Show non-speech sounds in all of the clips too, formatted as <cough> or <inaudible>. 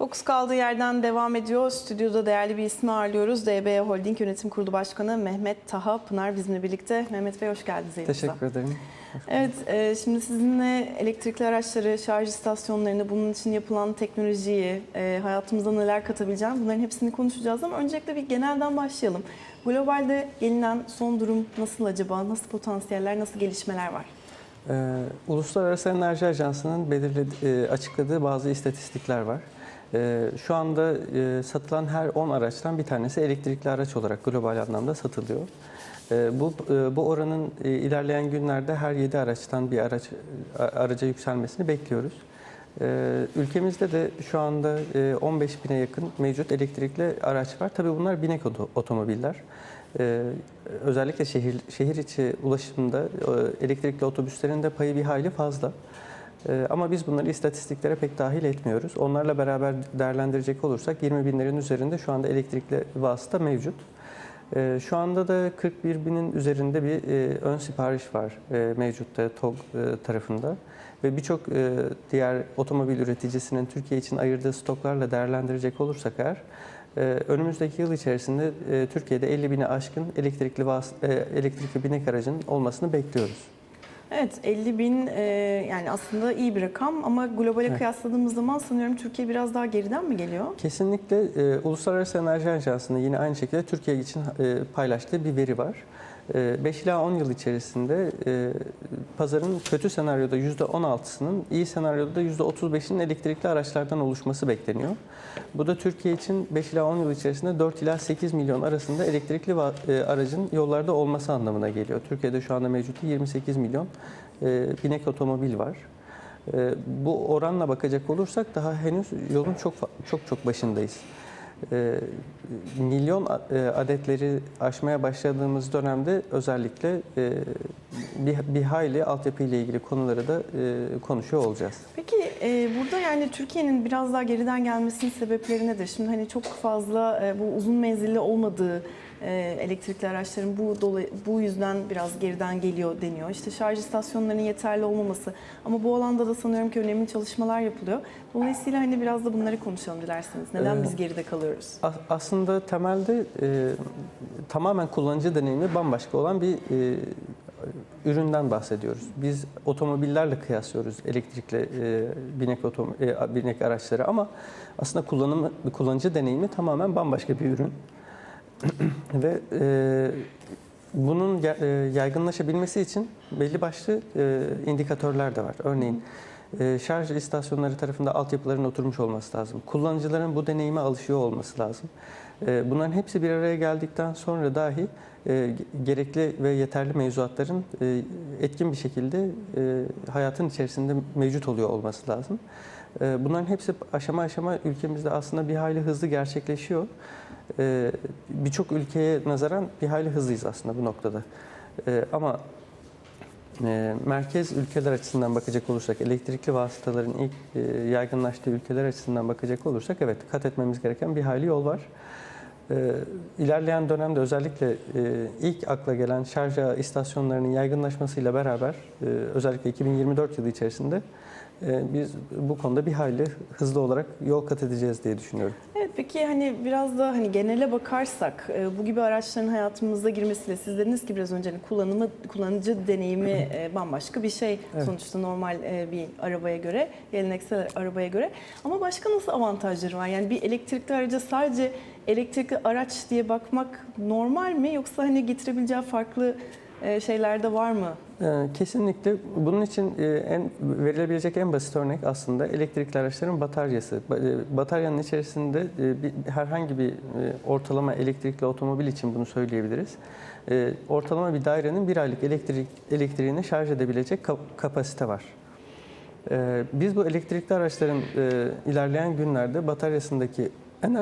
Fokus kaldığı yerden devam ediyor. Stüdyoda değerli bir ismi ağırlıyoruz. DB Holding Yönetim Kurulu Başkanı Mehmet Taha Pınar bizimle birlikte. Mehmet Bey hoş geldiniz. Teşekkür ederim. Evet, e, şimdi sizinle elektrikli araçları, şarj istasyonlarını, bunun için yapılan teknolojiyi, e, hayatımıza neler katabileceğim bunların hepsini konuşacağız ama öncelikle bir genelden başlayalım. Globalde gelinen son durum nasıl acaba? Nasıl potansiyeller, nasıl gelişmeler var? Ee, Uluslararası Enerji Ajansı'nın belirledi, e, açıkladığı bazı istatistikler var. Ee, şu anda e, satılan her 10 araçtan bir tanesi elektrikli araç olarak global anlamda satılıyor. Ee, bu e, bu oranın e, ilerleyen günlerde her 7 araçtan bir araç araca yükselmesini bekliyoruz. Ee, ülkemizde de şu anda e, 15 bine yakın mevcut elektrikli araç var. Tabii bunlar binek oto- otomobiller. Özellikle şehir şehir içi ulaşımda elektrikli otobüslerin de payı bir hayli fazla. Ee, ama biz bunları istatistiklere pek dahil etmiyoruz. Onlarla beraber değerlendirecek olursak 20 binlerin üzerinde şu anda elektrikli vasıta mevcut. Ee, Şu anda da 41 binin üzerinde bir e, ön sipariş var e, mevcutta TOG e, tarafında. Ve birçok diğer otomobil üreticisinin Türkiye için ayırdığı stoklarla değerlendirecek olursak eğer önümüzdeki yıl içerisinde Türkiye'de 50 bini aşkın elektrikli elektrikli binek aracın olmasını bekliyoruz. Evet 50 bin e, yani aslında iyi bir rakam ama globale Evet. kıyasladığımız zaman sanıyorum Türkiye biraz daha geriden mi geliyor? Kesinlikle e, Uluslararası Enerji Ajansı'nın yine aynı şekilde Türkiye için e, paylaştığı bir veri var. E, 5 ila 10 yıl içerisinde e, pazarın kötü senaryoda %16'sının, iyi senaryoda da %35'inin elektrikli araçlardan oluşması bekleniyor. Bu da Türkiye için 5 ila 10 yıl içerisinde 4 ila 8 milyon arasında elektrikli e, aracın yollarda olması anlamına geliyor. Türkiye'de şu anda mevcut 28 milyon e, binek otomobil var. Ee, Bu oranla bakacak olursak daha henüz yolun çok çok çok başındayız. Ee, Milyon e, adetleri aşmaya başladığımız dönemde özellikle e, bir, bir hayli altyapı ile ilgili konuları da e, konuşuyor olacağız. Peki e, burada yani Türkiye'nin biraz daha geriden gelmesinin sebepleri nedir? Şimdi hani çok fazla e, bu uzun menzilli olmadığı e, elektrikli araçların bu dolayı, bu yüzden biraz geriden geliyor deniyor. İşte şarj istasyonlarının yeterli olmaması ama bu alanda da sanıyorum ki önemli çalışmalar yapılıyor. Dolayısıyla hani biraz da bunları konuşalım dilerseniz. Neden Ee, biz geride kalıyoruz? Aslında temelde e, tamamen kullanıcı deneyimi bambaşka olan bir e, üründen bahsediyoruz. Biz otomobillerle kıyaslıyoruz elektrikli e, binek otom e, binek araçları ama aslında kullanımı kullanıcı deneyimi tamamen bambaşka bir ürün. Ve e, bunun e, yaygınlaşabilmesi için belli başlı e, indikatörler de var. Örneğin e, şarj istasyonları tarafında altyapıların oturmuş olması lazım. Kullanıcıların bu deneyime alışıyor olması lazım. E, bunların hepsi bir araya geldikten sonra dahi e, ge- gerekli ve yeterli mevzuatların e, etkin bir şekilde e, hayatın içerisinde mevcut oluyor olması lazım. E, bunların hepsi aşama aşama ülkemizde aslında bir hayli hızlı gerçekleşiyor. E, Birçok ülkeye nazaran bir hayli hızlıyız aslında bu noktada. E, ama e, merkez ülkeler açısından bakacak olursak, elektrikli vasıtaların ilk e, yaygınlaştığı ülkeler açısından bakacak olursak evet kat etmemiz gereken bir hayli yol var. E, ilerleyen dönemde özellikle e, ilk akla gelen şarj istasyonlarının yaygınlaşmasıyla beraber özellikle 2024 yılı içerisinde biz bu konuda bir hayli hızlı olarak yol kat edeceğiz diye düşünüyorum. Peki hani biraz da hani genele bakarsak e, bu gibi araçların hayatımıza girmesiyle siz dediniz ki biraz önce hani kullanımı kullanıcı deneyimi e, bambaşka bir şey Evet. sonuçta normal e, bir arabaya göre geleneksel arabaya göre ama başka nasıl avantajları var? Yani bir elektrikli araca sadece elektrikli araç diye bakmak normal mi yoksa hani getirebileceği farklı şeyler de var mı? Ee, Kesinlikle. Bunun için e, en verilebilecek en basit örnek aslında elektrikli araçların bataryası. Ba- e, Bataryanın içerisinde e, bir, herhangi bir ortalama elektrikli otomobil için bunu söyleyebiliriz. Ortalama bir dairenin bir aylık elektrik elektriğini şarj edebilecek kap- kapasite var. Biz bu elektrikli araçların ilerleyen günlerde bataryasındaki <coughs>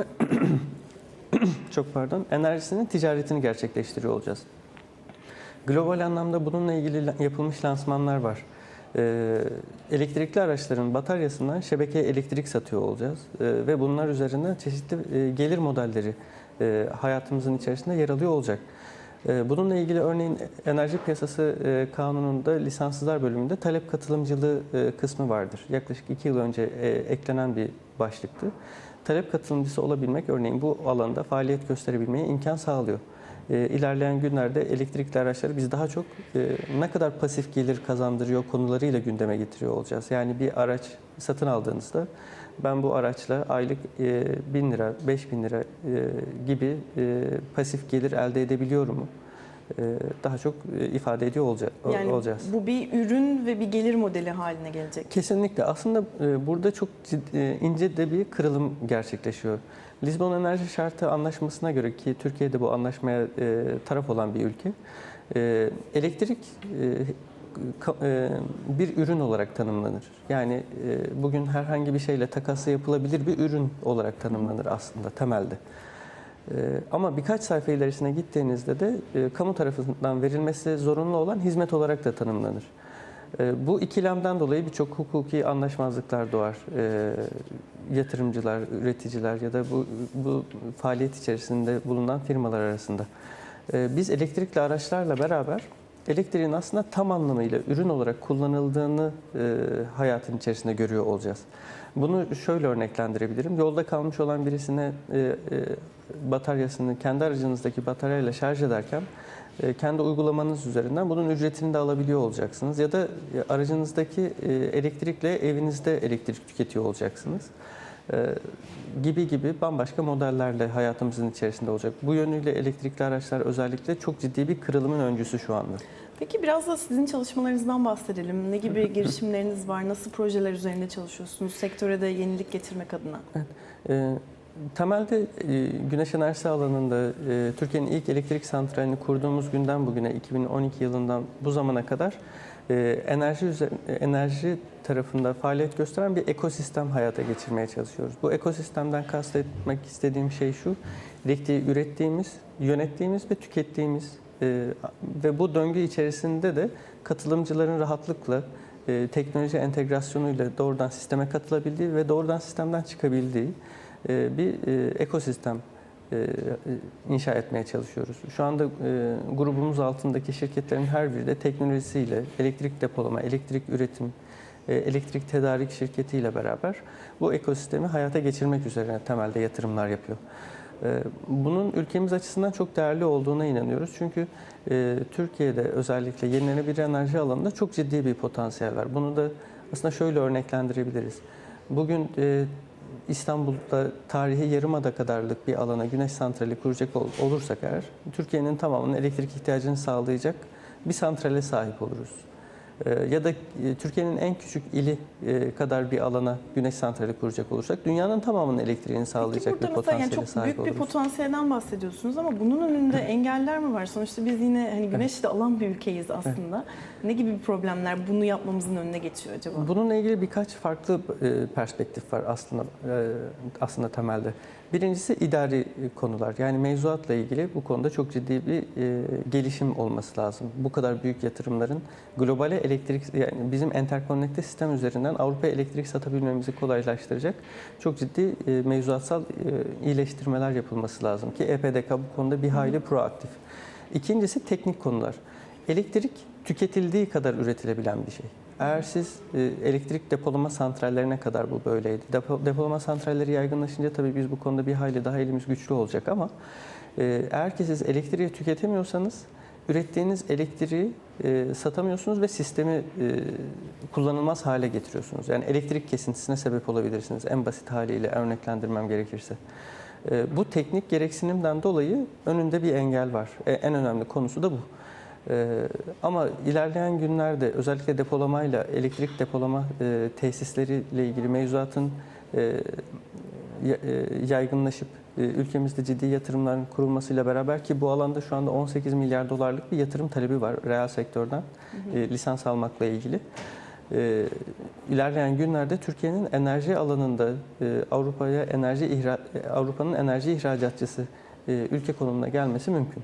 çok pardon enerjisinin ticaretini gerçekleştiriyor olacağız. Global anlamda bununla ilgili yapılmış lansmanlar var. Ee, elektrikli araçların bataryasından şebekeye elektrik satıyor olacağız Ee, ve bunlar üzerinden çeşitli e, gelir modelleri e, hayatımızın içerisinde yer alıyor olacak. E, Bununla ilgili örneğin Enerji Piyasası e, Kanunu'nda lisanssızlar bölümünde talep katılımcılığı e, kısmı vardır. Yaklaşık iki yıl önce e, eklenen bir başlıktı. Talep katılımcısı olabilmek örneğin bu alanda faaliyet gösterebilmeye imkan sağlıyor. E, İlerleyen günlerde elektrikli araçları biz daha çok e, ne kadar pasif gelir kazandırıyor konularıyla gündeme getiriyor olacağız. Yani bir araç satın aldığınızda ben bu araçla aylık e, 1000 lira, 5000 lira e, gibi e, pasif gelir elde edebiliyor mu? Daha çok ifade ediyor olca- Yani olacağız. bu bir ürün ve bir gelir modeli haline gelecek. Kesinlikle. Aslında burada çok ciddi, ince de bir kırılım gerçekleşiyor. Lisbon Enerji Şartı Anlaşması'na göre ki Türkiye'de bu anlaşmaya e, taraf olan bir ülke, e, elektrik e, e, bir ürün olarak tanımlanır. Yani e, bugün herhangi bir şeyle takası yapılabilir bir ürün olarak tanımlanır aslında temelde. E, Ama birkaç sayfa ilerisine gittiğinizde de e, kamu tarafından verilmesi zorunlu olan hizmet olarak da tanımlanır. E, Bu ikilemden dolayı birçok hukuki anlaşmazlıklar doğar. E, Yatırımcılar, üreticiler ya da bu, bu faaliyet içerisinde bulunan firmalar arasında. E, Biz elektrikli araçlarla beraber elektriğin aslında tam anlamıyla ürün olarak kullanıldığını e, hayatın içerisinde görüyor olacağız. Bunu şöyle örneklendirebilirim. Yolda kalmış olan birisine e, e, bataryasını kendi aracınızdaki bataryayla şarj ederken kendi uygulamanız üzerinden bunun ücretini de alabiliyor olacaksınız. Ya da e, aracınızdaki e, elektrikle evinizde elektrik tüketiyor olacaksınız. E, gibi gibi bambaşka modellerle hayatımızın içerisinde olacak. Bu yönüyle elektrikli araçlar özellikle çok ciddi bir kırılımın öncüsü şu anda. Peki biraz da sizin çalışmalarınızdan bahsedelim. Ne gibi <laughs> girişimleriniz var? Nasıl projeler üzerinde çalışıyorsunuz? Sektöre de yenilik getirmek adına. E, temelde e, güneş enerjisi alanında e, Türkiye'nin ilk elektrik santralini kurduğumuz günden bugüne 2012 yılından bu zamana kadar e, enerji enerji tarafında faaliyet gösteren bir ekosistem hayata geçirmeye çalışıyoruz. Bu ekosistemden kastetmek istediğim şey şu, elektriği ürettiğimiz, yönettiğimiz ve tükettiğimiz ve bu döngü içerisinde de katılımcıların rahatlıkla teknoloji entegrasyonuyla doğrudan sisteme katılabildiği ve doğrudan sistemden çıkabildiği bir e, ekosistem e, e, inşa etmeye çalışıyoruz. Şu anda e, grubumuz altındaki şirketlerin her biri de teknolojisiyle elektrik depolama, elektrik üretim, e, elektrik tedarik şirketiyle beraber bu ekosistemi hayata geçirmek üzerine temelde yatırımlar yapıyor. E, Bunun ülkemiz açısından çok değerli olduğuna inanıyoruz. Çünkü e, Türkiye'de özellikle yenilenebilir enerji alanında çok ciddi bir potansiyel var. Bunu da aslında şöyle örneklendirebiliriz. Bugün e, İstanbul'da tarihi yarımada kadarlık bir alana güneş santrali kuracak ol- olursak eğer Türkiye'nin tamamının elektrik ihtiyacını sağlayacak bir santrale sahip oluruz. Ee, Ya da e, Türkiye'nin en küçük ili e, kadar bir alana güneş santrali kuracak olursak dünyanın tamamının elektriğini Peki sağlayacak burada bir mesela yani potansiyele çok sahip büyük bir oluruz. potansiyelden bahsediyorsunuz ama bunun önünde engeller mi var? Sonuçta biz yine hani güneş de alan bir ülkeyiz aslında. Ne gibi problemler bunu yapmamızın önüne geçiyor acaba? Bununla ilgili birkaç farklı e, perspektif var aslında aslında temelde. Birincisi idari konular. Yani mevzuatla ilgili bu konuda çok ciddi bir e, gelişim olması lazım. Bu kadar büyük yatırımların globale elektrik yani bizim enterkonnekte sistem üzerinden Avrupa'ya elektrik satabilmemizi kolaylaştıracak çok ciddi e, mevzuatsal e, iyileştirmeler yapılması lazım ki EPDK bu konuda bir hayli proaktif. İkincisi teknik konular. Elektrik tüketildiği kadar üretilebilen bir şey. Eğer siz e, elektrik depolama santrallerine kadar bu böyleydi. Depo, depolama santralleri yaygınlaşınca tabii biz bu konuda bir hayli daha elimiz güçlü olacak ama e, eğer ki siz elektriği tüketemiyorsanız ürettiğiniz elektriği e, satamıyorsunuz ve sistemi e, kullanılmaz hale getiriyorsunuz. Yani elektrik kesintisine sebep olabilirsiniz en basit haliyle örneklendirmem gerekirse. E, bu teknik gereksinimden dolayı önünde bir engel var. E, en önemli konusu da bu. Ee, ama ilerleyen günlerde özellikle depolamayla, elektrik depolama e, tesisleriyle ilgili mevzuatın e, e, yaygınlaşıp ülkemizde ciddi yatırımların kurulmasıyla beraber ki bu alanda şu anda 18 milyar dolarlık bir yatırım talebi var reel sektörden e, lisans almakla ilgili. E, ilerleyen günlerde Türkiye'nin enerji alanında e, Avrupa'ya enerji Avrupa'nın enerji ihracatçısı e, ülke konumuna gelmesi mümkün.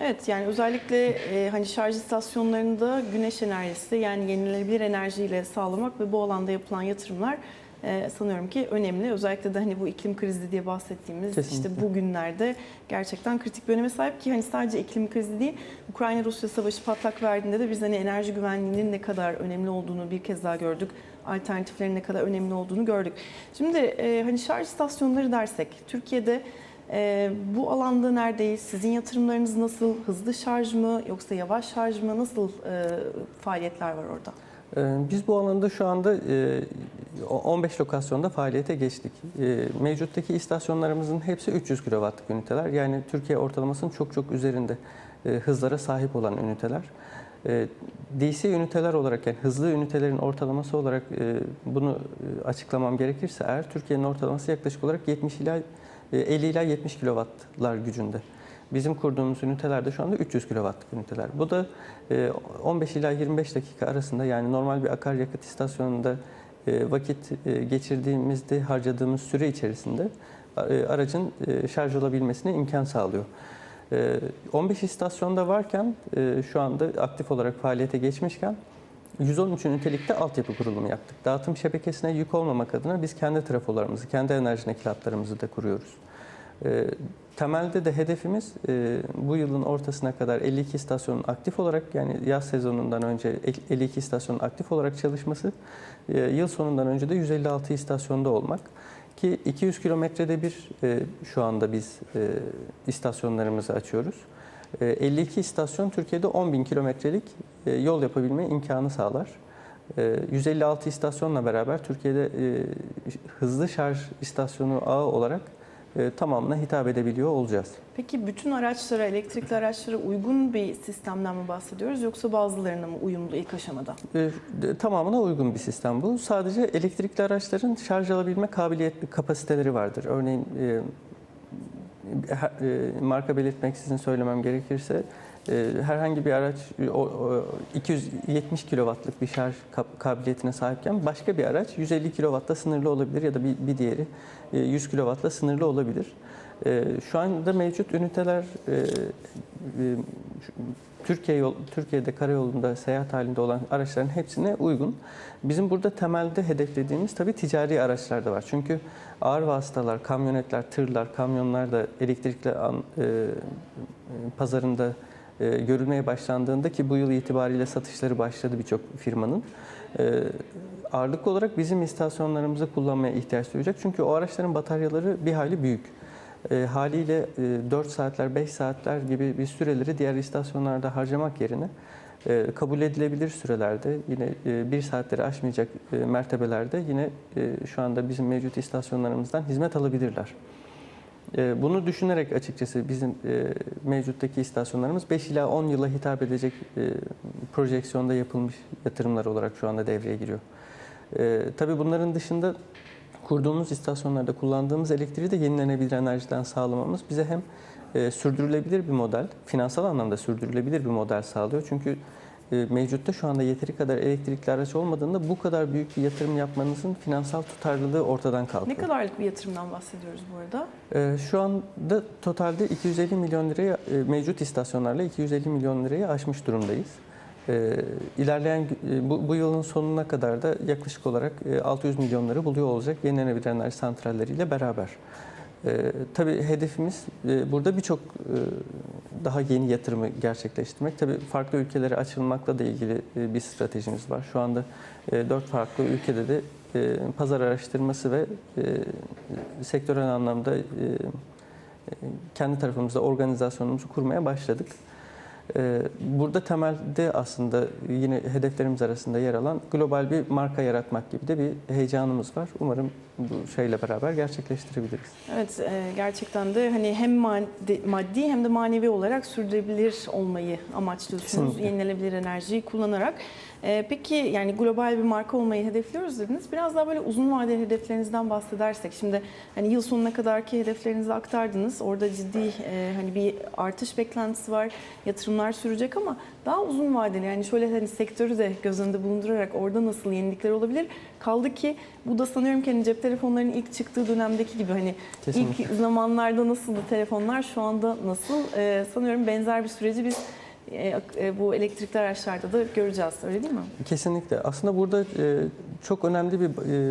Evet yani özellikle e, hani şarj istasyonlarında güneş enerjisi yani yenilenebilir enerjiyle sağlamak ve bu alanda yapılan yatırımlar e, sanıyorum ki önemli. Özellikle de hani bu iklim krizi diye bahsettiğimiz Kesinlikle. işte bugünlerde gerçekten kritik bir öneme sahip ki hani sadece iklim krizi değil Ukrayna-Rusya savaşı patlak verdiğinde de biz hani enerji güvenliğinin ne kadar önemli olduğunu bir kez daha gördük. Alternatiflerin ne kadar önemli olduğunu gördük. Şimdi e, hani şarj istasyonları dersek Türkiye'de e, bu alanda neredeyiz? Sizin yatırımlarınız nasıl? Hızlı şarj mı yoksa yavaş şarj mı? Nasıl e, faaliyetler var orada? Ee, Biz bu alanda şu anda e, 15 lokasyonda faaliyete geçtik. E, Mevcuttaki istasyonlarımızın hepsi 300 kW'lık üniteler. Yani Türkiye ortalamasının çok çok üzerinde e, hızlara sahip olan üniteler. E, DC üniteler olarak yani hızlı ünitelerin ortalaması olarak e, bunu e, açıklamam gerekirse eğer Türkiye'nin ortalaması yaklaşık olarak 70 ila e, 50 ila 70 kW'lar gücünde. Bizim kurduğumuz ünitelerde şu anda 300 kW'lık üniteler. Bu da e, 15 ila 25 dakika arasında yani normal bir akaryakıt istasyonunda e, vakit e, geçirdiğimizde harcadığımız süre içerisinde e, aracın e, şarj olabilmesine imkan sağlıyor. E, 15 istasyonda varken e, şu anda aktif olarak faaliyete geçmişken 113 ünitelikte altyapı kurulumu yaptık. Dağıtım şebekesine yük olmamak adına biz kendi trafolarımızı, kendi enerji nakilatlarımızı da kuruyoruz. E, temelde de hedefimiz e, bu yılın ortasına kadar 52 istasyonun aktif olarak yani yaz sezonundan önce 52 istasyonun aktif olarak çalışması, e, yıl sonundan önce de 156 istasyonda olmak. Ki 200 kilometrede bir e, şu anda biz e, istasyonlarımızı açıyoruz. E, 52 istasyon Türkiye'de 10 bin kilometrelik e, yol yapabilme imkanı sağlar. E, 156 istasyonla beraber Türkiye'de e, hızlı şarj istasyonu ağı olarak e, tamamına hitap edebiliyor olacağız. Peki bütün araçlara, elektrikli araçlara uygun bir sistemden mi bahsediyoruz yoksa bazılarına mı uyumlu ilk aşamada? E, Tamamına uygun bir sistem bu. Sadece elektrikli araçların şarj alabilme kabiliyetli kapasiteleri vardır. Örneğin e, e, marka belirtmeksizin söylemem gerekirse e, herhangi bir araç e, o- o 270 kW'lık bir şarj kabiliyetine sahipken başka bir araç 150 kW'la sınırlı olabilir ya da bir, diğeri e, 100 kW'la sınırlı olabilir. E, Şu anda mevcut üniteler e, e, Türkiye yol, Türkiye'de karayolunda seyahat halinde olan araçların hepsine uygun. Bizim burada temelde hedeflediğimiz tabii ticari araçlar da var. Çünkü ağır vasıtalar, kamyonetler, tırlar, kamyonlar da elektrikli an, e, pazarında e, görülmeye başlandığında ki bu yıl itibariyle satışları başladı birçok firmanın. E, ağırlıklı olarak bizim istasyonlarımızı kullanmaya ihtiyaç duyacak. Çünkü o araçların bataryaları bir hayli büyük. E, haliyle e, 4 saatler, 5 saatler gibi bir süreleri diğer istasyonlarda harcamak yerine e, kabul edilebilir sürelerde yine e, 1 saatleri aşmayacak e, mertebelerde yine e, şu anda bizim mevcut istasyonlarımızdan hizmet alabilirler. E, Bunu düşünerek açıkçası bizim e, mevcuttaki istasyonlarımız 5 ila 10 yıla hitap edecek e, projeksiyonda yapılmış yatırımlar olarak şu anda devreye giriyor. E, Tabii bunların dışında kurduğumuz istasyonlarda kullandığımız elektriği de yenilenebilir enerjiden sağlamamız bize hem e, sürdürülebilir bir model, finansal anlamda sürdürülebilir bir model sağlıyor. Çünkü e, mevcutta şu anda yeteri kadar elektrikli araç olmadığında bu kadar büyük bir yatırım yapmanızın finansal tutarlılığı ortadan kalkıyor. Ne kadarlık bir yatırımdan bahsediyoruz bu arada? Ee, Şu anda totalde 250 milyon liraya e, mevcut istasyonlarla 250 milyon lirayı aşmış durumdayız. Ee, İlerleyen e, bu, bu yılın sonuna kadar da yaklaşık olarak e, 600 milyonları buluyor olacak yenilenebilir enerji santralleriyle beraber. Ee, tabii hedefimiz e, burada birçok e, daha yeni yatırımı gerçekleştirmek. Tabii farklı ülkelere açılmakla da ilgili e, bir stratejimiz var. Şu anda e, dört farklı ülkede de e, pazar araştırması ve e, sektörel anlamda e, e, kendi tarafımızda organizasyonumuzu kurmaya başladık. E, Burada temelde aslında yine hedeflerimiz arasında yer alan global bir marka yaratmak gibi de bir heyecanımız var. Umarım bu şeyle beraber gerçekleştirebiliriz. Evet e, gerçekten de hani hem maddi, maddi hem de manevi olarak sürdürülebilir olmayı amaçlıyorsunuz. Kesinlikle. Yenilenebilir enerjiyi kullanarak. E, Peki yani global bir marka olmayı hedefliyoruz dediniz. Biraz daha böyle uzun vadeli hedeflerinizden bahsedersek. Şimdi hani yıl sonuna kadarki hedeflerinizi aktardınız. Orada ciddi e, hani bir artış beklentisi var. Yatırımlar sürecek ama daha uzun vadeli yani şöyle hani sektörü de göz önünde bulundurarak orada nasıl yenilikler olabilir? Kaldı ki bu da sanıyorum ki hani cep telefonlarının ilk çıktığı dönemdeki gibi hani Kesinlikle. ilk zamanlarda nasıldı telefonlar şu anda nasıl? E, sanıyorum benzer bir süreci biz e, e, bu elektrikli araçlarda da göreceğiz öyle değil mi? Kesinlikle. Aslında burada e, çok önemli bir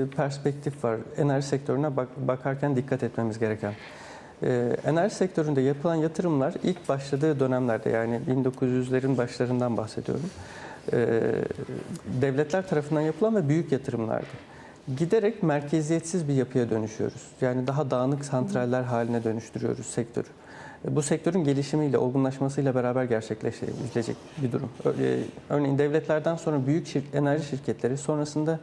perspektif var. Enerji sektörüne bak, bakarken dikkat etmemiz gereken. Enerji sektöründe yapılan yatırımlar ilk başladığı dönemlerde yani 1900'lerin başlarından bahsediyorum. Devletler tarafından yapılan ve büyük yatırımlardı. Giderek merkeziyetsiz bir yapıya dönüşüyoruz. Yani daha dağınık santraller haline dönüştürüyoruz sektörü. Bu sektörün gelişimiyle, olgunlaşmasıyla beraber gerçekleşebilecek bir durum. E, Örneğin devletlerden sonra büyük şir- enerji şirketleri, sonrasında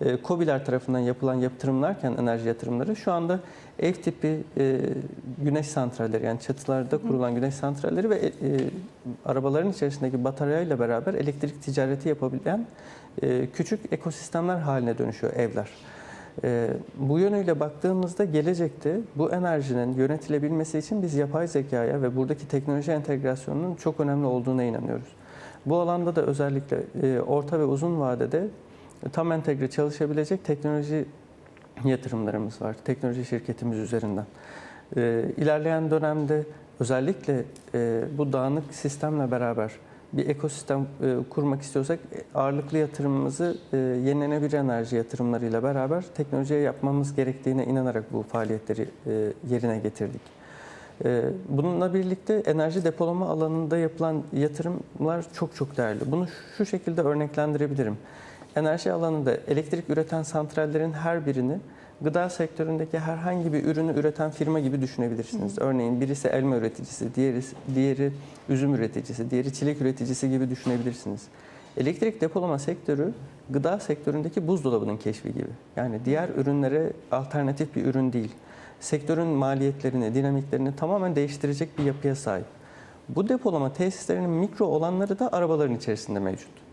e, KOBİ'ler tarafından yapılan yatırımlarken enerji yatırımları şu anda ev tipi e, güneş santralleri yani çatılarda kurulan güneş santralleri ve e, e, arabaların içerisindeki bataryayla beraber elektrik ticareti yapabilen e, küçük ekosistemler haline dönüşüyor evler. Ee, bu yönüyle baktığımızda gelecekte bu enerjinin yönetilebilmesi için biz yapay zekaya ve buradaki teknoloji entegrasyonunun çok önemli olduğuna inanıyoruz. Bu alanda da özellikle e, orta ve uzun vadede tam entegre çalışabilecek teknoloji yatırımlarımız var. Teknoloji şirketimiz üzerinden. Ee, İlerleyen dönemde özellikle e, bu dağınık sistemle beraber bir ekosistem e, kurmak istiyorsak e, ağırlıklı yatırımımızı e, yenilenebilir enerji yatırımlarıyla beraber teknolojiye yapmamız gerektiğine inanarak bu faaliyetleri e, yerine getirdik. E, Bununla birlikte enerji depolama alanında yapılan yatırımlar çok çok değerli. Bunu şu şekilde örneklendirebilirim. Enerji alanında elektrik üreten santrallerin her birini gıda sektöründeki herhangi bir ürünü üreten firma gibi düşünebilirsiniz. Örneğin birisi elma üreticisi, diğeri, diğeri üzüm üreticisi, diğeri çilek üreticisi gibi düşünebilirsiniz. Elektrik depolama sektörü gıda sektöründeki buzdolabının keşfi gibi. Yani diğer ürünlere alternatif bir ürün değil. Sektörün maliyetlerini, dinamiklerini tamamen değiştirecek bir yapıya sahip. Bu depolama tesislerinin mikro olanları da arabaların içerisinde mevcut.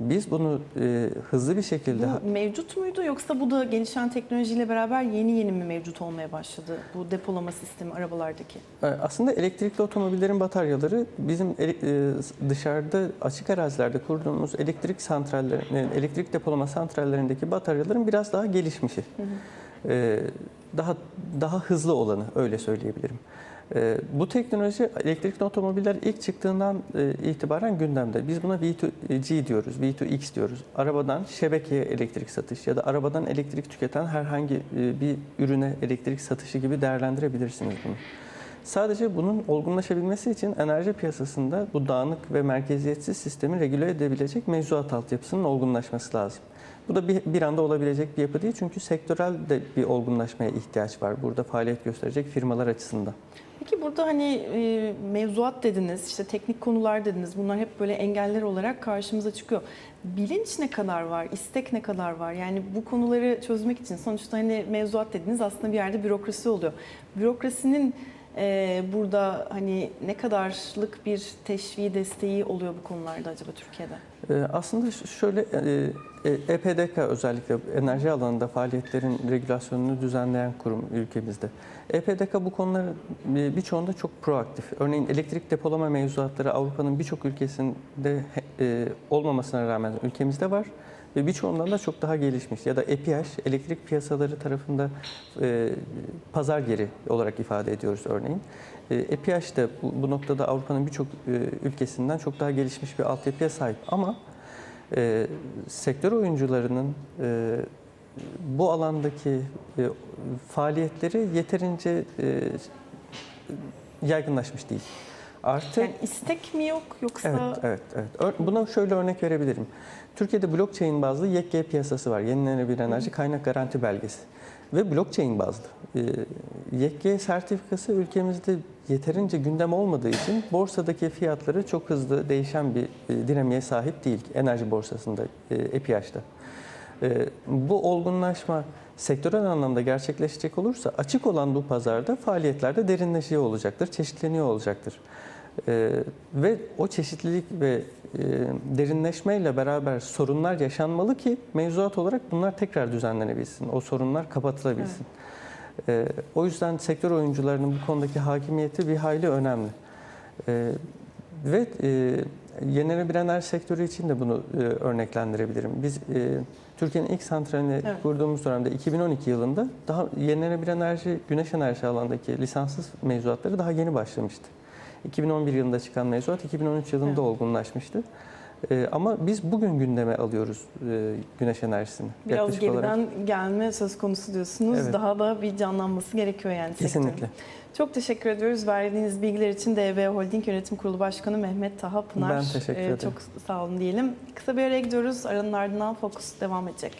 Biz bunu e, hızlı bir şekilde Bu mevcut muydu yoksa bu da gelişen teknolojiyle beraber yeni yeni mi mevcut olmaya başladı? Bu depolama sistemi arabalardaki. E, Aslında elektrikli otomobillerin bataryaları bizim ele- e, dışarıda açık arazilerde kurduğumuz elektrik santraller, e, elektrik depolama santrallerindeki bataryaların biraz daha gelişmişi. E, Daha daha hızlı olanı öyle söyleyebilirim. E, Bu teknoloji elektrikli otomobiller ilk çıktığından e, itibaren gündemde. Biz buna V2G diyoruz, V2X diyoruz. Arabadan şebekeye elektrik satış ya da arabadan elektrik tüketen herhangi e, bir ürüne elektrik satışı gibi değerlendirebilirsiniz bunu. Sadece bunun olgunlaşabilmesi için enerji piyasasında bu dağınık ve merkeziyetsiz sistemi regüle edebilecek mevzuat altyapısının olgunlaşması lazım. Bu da bir, bir anda olabilecek bir yapı değil çünkü sektörel de bir olgunlaşmaya ihtiyaç var burada faaliyet gösterecek firmalar açısından. Peki burada hani e, mevzuat dediniz, işte teknik konular dediniz. Bunlar hep böyle engeller olarak karşımıza çıkıyor. Bilinç ne kadar var, istek ne kadar var? Yani bu konuları çözmek için sonuçta hani mevzuat dediniz aslında bir yerde bürokrasi oluyor. Bürokrasinin e, burada hani ne kadarlık bir teşviği, desteği oluyor bu konularda acaba Türkiye'de? Ee, Aslında şöyle e, e, EPDK özellikle enerji alanında faaliyetlerin regülasyonunu düzenleyen kurum ülkemizde. EPDK bu konuların e, birçoğunda çok proaktif. Örneğin elektrik depolama mevzuatları Avrupa'nın birçok ülkesinde e, olmamasına rağmen ülkemizde var ve birçoğundan da çok daha gelişmiş. Ya da EPH elektrik piyasaları tarafında e, pazar yeri olarak ifade ediyoruz örneğin. E, EPH de bu, bu noktada Avrupa'nın birçok e, ülkesinden çok daha gelişmiş bir altyapıya sahip ama e, sektör oyuncularının e, bu alandaki e, faaliyetleri yeterince e, yaygınlaşmış değil. Artı Yani istek mi yok yoksa Evet, evet, evet. Buna şöyle örnek verebilirim. Türkiye'de blockchain bazlı YK piyasası var. Yenilenebilir enerji kaynak garanti belgesi. Ve blockchain bazlı. Ee, YK sertifikası ülkemizde yeterince gündem olmadığı için borsadaki fiyatları çok hızlı değişen bir e, dinamiğe sahip değil enerji borsasında, e, EPH'da. E, bu olgunlaşma sektörel anlamda gerçekleşecek olursa açık olan bu pazarda faaliyetlerde derinleşiyor olacaktır, çeşitleniyor olacaktır. Ee, ve o çeşitlilik ve e, derinleşmeyle beraber sorunlar yaşanmalı ki mevzuat olarak bunlar tekrar düzenlenebilsin. O sorunlar kapatılabilsin. Ee, o yüzden sektör oyuncularının bu konudaki hakimiyeti bir hayli önemli. Ee, ve e, yenilenebilir enerji sektörü için de bunu e, örneklendirebilirim. Biz e, Türkiye'nin ilk santralini Evet. kurduğumuz dönemde 2012 yılında daha yenilenebilir enerji, güneş enerji alanındaki lisanssız mevzuatları daha yeni başlamıştı. 2011 yılında çıkan mevzuat 2013 yılında Evet. olgunlaşmıştı. E, ama biz bugün gündeme alıyoruz e, güneş enerjisini. Biraz yaklaşık geriden olarak. gelme söz konusu diyorsunuz. Evet. Daha da bir canlanması gerekiyor yani sektörün. Kesinlikle. Çok teşekkür ediyoruz verdiğiniz bilgiler için DB Holding Yönetim Kurulu Başkanı Mehmet Taha Pınar. Ben teşekkür Ee, ederim. Çok sağ olun diyelim. Kısa bir araya gidiyoruz. Aranın ardından Fokus devam edecek.